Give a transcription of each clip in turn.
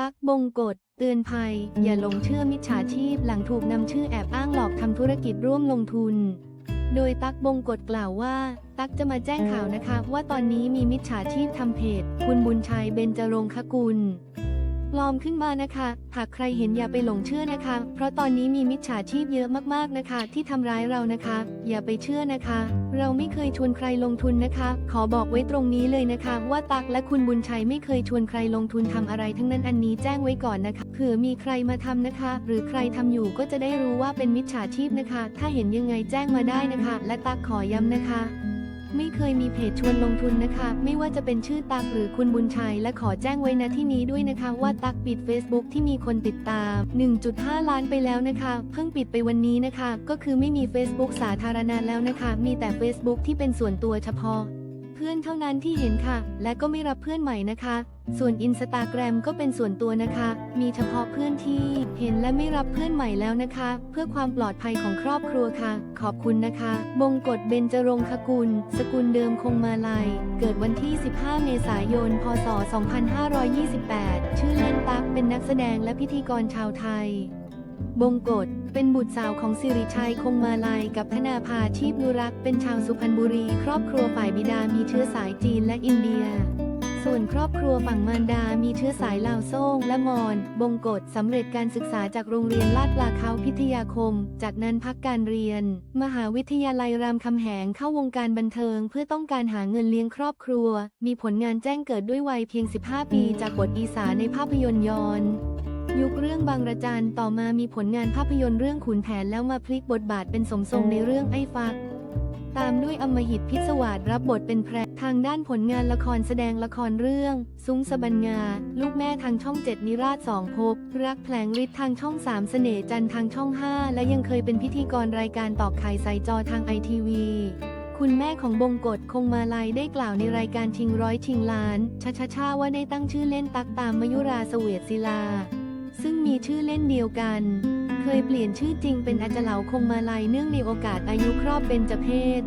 ตักบงกฎเตือนภัย อย่าหลงเชื่อมิจฉาชีพหลังถูกนำชื่อแอบอ้างหลอกทำธุรกิจร่วมลงทุน โดยตักบงกฎกล่าวว่า ตักจะมาแจ้งข่าวนะคะ ว่าตอนนี้มีมิจฉาชีพทำเพจ คุณบุญชัยเบญจรงคกุล ปลอมขึ้นมานะคะ หากใครเห็นอย่าไปหลงเชื่อนะคะ เพราะตอนนี้มีมิจฉาชีพเยอะมากๆนะคะ ที่ทำร้ายเรานะคะ อย่าไปเชื่อนะคะ เราไม่เคยชวนใครลงทุนนะคะ ขอบอกไว้ตรงนี้เลยนะคะ ว่าตักและคุณบุญชัยไม่เคยชวนใครลงทุนทำอะไรทั้งนั้นอันนี้แจ้งไว้ก่อนนะคะเผื่อมีใครมาทำนะคะ หรือใครทำอยู่ก็จะได้รู้ว่าเป็นมิจฉาชีพนะคะ ถ้าเห็นยังไงแจ้งมาได้นะคะ และตักขอย้ำนะคะ ไม่เคยมีเพจชวนลงทุนนะคะ ไม่ว่าจะเป็นชื่อตักหรือคุณบุญชัย และขอแจ้งไว้นะที่นี้ด้วยนะคะ ว่าตักปิด Facebook ที่มีคนติดตาม 1.5 ล้านไปแล้วนะคะ เพิ่งปิดไปวันนี้นะคะ ก็คือไม่มี Facebook สาธารณะแล้วนะคะ มีแต่ Facebook ที่เป็นส่วนตัวเฉพาะ เพื่อนเท่านั้นที่เห็นค่ะ และก็ไม่รับเพื่อนใหม่นะคะ ส่วนอินสตาแกรมก็เป็นส่วนตัวนะคะ มีเฉพาะเพื่อนที่เห็นและไม่รับเพื่อนใหม่แล้วนะคะ เพื่อความปลอดภัยของครอบครัวค่ะ ขอบคุณนะคะ บงกฎเบญจรงคกุล สกุลเดิมคงมาลัยเกิดวันที่ 15 เมษายน พศ 2528 ชื่อเล่นตักเป็นนักแสดงและพิธีกรชาวไทย บงกฎเป็นบุตรสาวของสิริชัยคงมาลัยกับธนาภาชีพนุรักษ์เป็นชาวสุพรรณบุรี ครอบครัวฝ่ายบิดามีเชื้อสายจีนและอินเดีย ส่วนครอบครัวฝั่งมารดา มีเชื้อสายลาวโซ่งและมอญบงกฎสำเร็จการศึกษาจากโรงเรียนลาดปลาเขาพิทยาคม จากนั้นพักการเรียน มหาวิทยาลัยรามคำแหงเข้าวงการบันเทิง เพื่อต้องการหาเงินเลี้ยงครอบครัว มีผลงานแจ้งเกิดด้วยวัยเพียง 15 ปี จากบทอีสาในภาพยนตร์ยอนยุคเรื่องบางระจันต่อมามีผลงานภาพยนตร์เรื่องขุนแผนแล้วมาพลิกบทบาทเป็นสมทรงในเรื่องไอ้ฟัก ตามด้วยอมหิตพิศวาสรับบทเป็นแพรทางด้านผลงานละครแสดงละครเรื่อง ซุ้งสะบันงา ลูกแม่ทางช่องเจ็ดนิราชสองภพรักแผลงฤทธิ์ทางช่องสามเสน่ห์จันทางช่องห้าและยังเคยเป็นพิธีกรรายการตอกไข่ใส่จอทางไอทีวีคุณแม่ของบงกฎคงมาลัยได้กล่าวในรายการชิงร้อยชิงล้านชาชาชาว่าได้ตั้งชื่อเล่นตักตามมยุราเสเวตศิลา ซึ่งมีชื่อเล่นเดียวกัน เคยเปลี่ยนชื่อจริงเป็นอาจเหลาคงมาลัยเนื่องในโอกาสอายุครอบเป็นจเพศ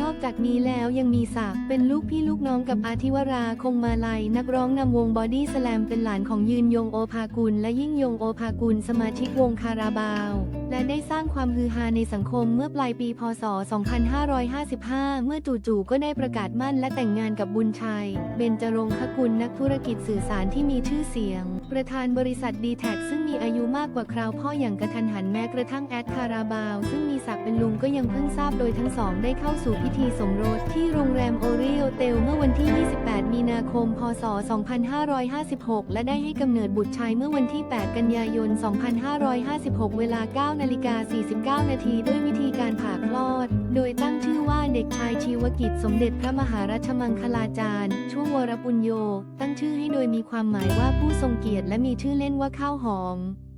นอกจากนี้แล้วยังมีศักดิ์เป็นลูกพี่ลูกน้องกับอาทิวราคงมาลัย นักร้องนำวงบอดี้สแลมเป็นหลานของยืนยงโอภากุล และยิ่งยงโอภากุลสมาชิกวงคาราบาว และได้สร้างความฮือฮาในสังคมเมื่อปลายปีพศ 2555 เมื่อจู่ๆก็ได้ประกาศมั่นและแต่งงานกับบุญชัย เบญจรงคกุลนักธุรกิจสื่อสารที่มีชื่อเสียง ประธานบริษัทดีแท็ซึ่งมีอายุมากกว่าคราวพ่ออย่างกระทันหันแม้กระทั่งแอดคาราบาว ซึ่งมีศักดิ์เป็นลุงก็ยังเพิ่งทราบโดยทั้งสองได้เข้าสู่พิธีสมรสที่โรงแรมโอริโอเตลเมื่อวันที่ 28 มีนาคม พศ 2556 และได้ให้กำเนิดบุตรชายเมื่อวันที่ 8 กันยายน 2556 เวลา 9 นาฬิกา 49 นาทีด้วยวิธีการผ่าคลอด โดยตั้งชื่อว่าเด็กชายชีวกิจสมเด็จพระมหารัชมังคลาจารย์ ช่วงวรปุญโย ตั้งชื่อให้โดยมีความหมายว่าผู้ทรงเกียรติและมีชื่อเล่นว่าข้าวหอม